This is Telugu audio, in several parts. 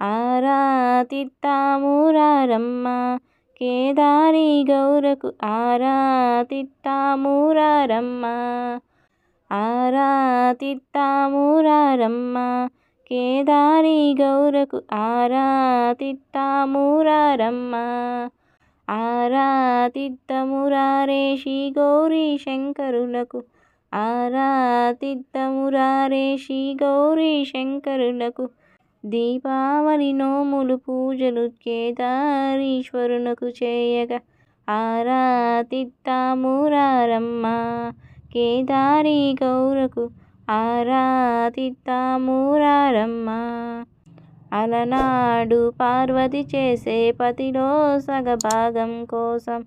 ఆరాతిత్తామురారమ్మ కేదారి గౌరకు ఆరాతిత్తామురారమ్మ ఆరాతిత్తామురారమ్మ కేదారి గౌరకు ఆరాతిత్తామురారమ్మ ఆరాతిత్తమురారేషి గౌరీ శంకరులకు. ఆరాతిత్తమురారేషి గౌరీ శంకరులకు. దీపావళి నోములు పూజలు కేదారీశ్వరునకు చేయగా ఆరాతిత్తామురారమ్మ కేదారి గౌరకు ఆరాతిత్తామురారమ్మ అలనాడు పార్వతి చేసే పతిలో సగభాగం కోసం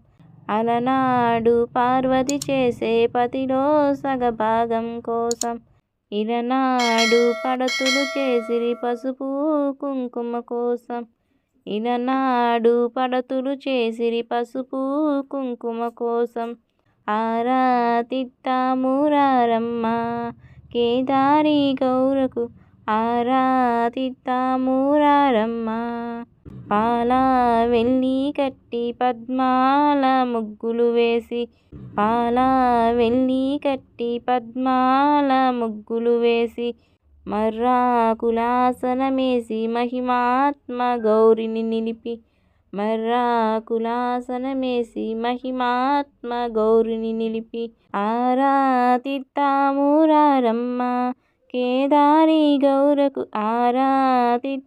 అలనాడు పార్వతి చేసే పతిలో సగభాగం కోసం ఇలనాడు పడతులు చేసిరి పసుపు కుంకుమ కోసం. ఇలనాడు పడతులు చేసిరి పసుపు కుంకుమ కోసం. ఆరాతిత్తామురారమ్మ కేదారి గౌరకు ఆరాతిత్తామురారమ్మ పాల వెళ్ళి కట్టి పద్మాల ముగ్గులు వేసి పాల వెళ్ళి కట్టి పద్మాల ముగ్గులు వేసి మర్రాకులాసనమేసి మహిమాత్మ గౌరిని నిలిపి మర్రాకులాసనమేసి మహిమాత్మ గౌరిని నిలిపి ఆరాతిత్తామురారమ్మ కేదారి గౌరకు ఆరాతిత్తామురారమ్మ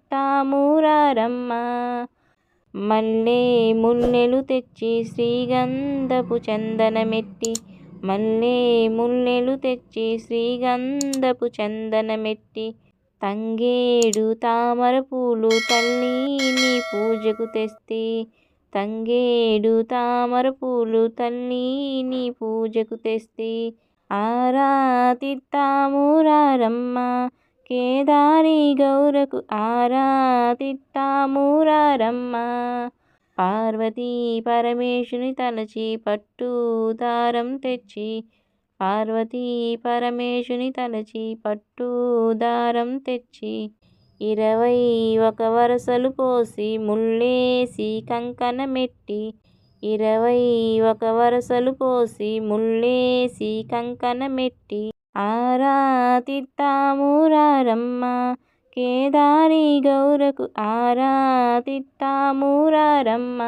మల్లే ముల్లెలు తెచ్చి శ్రీగంధపు చందనమెట్టి. మల్లె ముల్లెలు తెచ్చి శ్రీగంధపు చందనమెట్టి. తంగేడు తామర పూలు తల్లి నీ పూజకు తెస్తి. తంగేడు తామర పూలు తల్లి నీ పూజకు తెస్తి. ఆరాతిత్తామురారమ్మ కేదారి గౌరకు ఆరాతిత్తామురారమ్మ పార్వతీ పరమేశుని తలచి పట్టు దారం తెచ్చి పార్వతీ పరమేశుని తలచి పట్టు దారం తెచ్చి ఇరవై ఒక వరసలు పోసి ముల్లేసి కంకణమెట్టి ఇరవై ఒక వరసలు పోసి ముల్లేసి కంకణమెట్టి ఆరాతిత్తామురారమ్మ కేదారి గౌరకు ఆరాతిత్తామురారమ్మ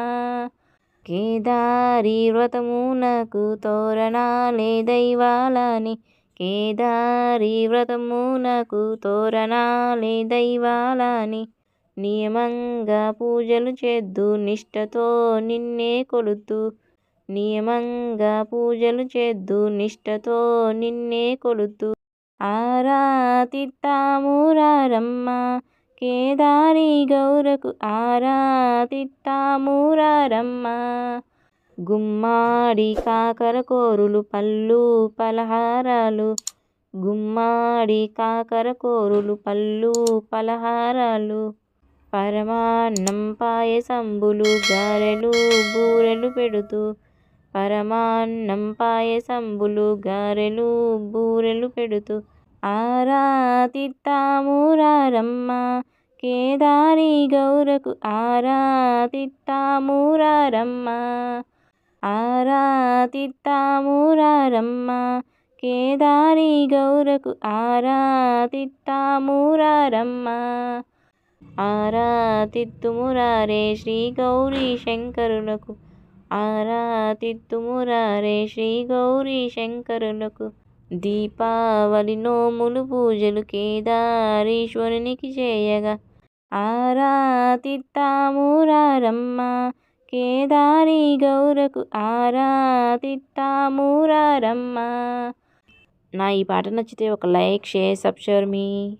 కేదారి వ్రతమునకు తోరణాలే దైవాలని. కేదారి వ్రతమునకు తోరణాలే దైవాలని. నియమంగా పూజలు చేద్దు నిష్టతో నిన్నే కొలుతూ నియమంగా పూజలు చేద్దు నిష్టతో నిన్నే కొలుతూ ఆరాతిత్తామురారమ్మ కేదారి గౌరకు ఆరాతిత్తామురారమ్మ గుమ్మాడి కాకర కోరులు పళ్ళు పలహారాలు. గుమ్మాడి కాకర కోరులు పళ్ళు పలహారాలు. పరమాన్నం పాయసంబులు గారెలు బూరెలు పెడుతూ పరమాన్నం పాయసంబులు గారెలు బూరెలు పెడుతూ ఆరాతిత్తామురారమ్మ కేదారి గౌరకు ఆరాతిత్తామురారమ్మ ఆరాతిత్తామురారమ్మ కేదారి గౌరకు ఆరాతిత్తామురారమ్మ ఆరాతిత్తుమురారే శ్రీ గౌరీ శంకరులకు ఆరాతిత్తుమురారే శ్రీ గౌరీ శంకరులకు దీపావళి నోములు పూజలు కేదారీశ్వరునికి చేయగా. ఆరాతిత్తామురారమ్మ కేదారి గౌరకు ఆరాతిత్తామురారమ్మ నా ఈ పాట నచ్చితే ఒక లైక్ షేర్ సబ్స్క్రైబ్ మీ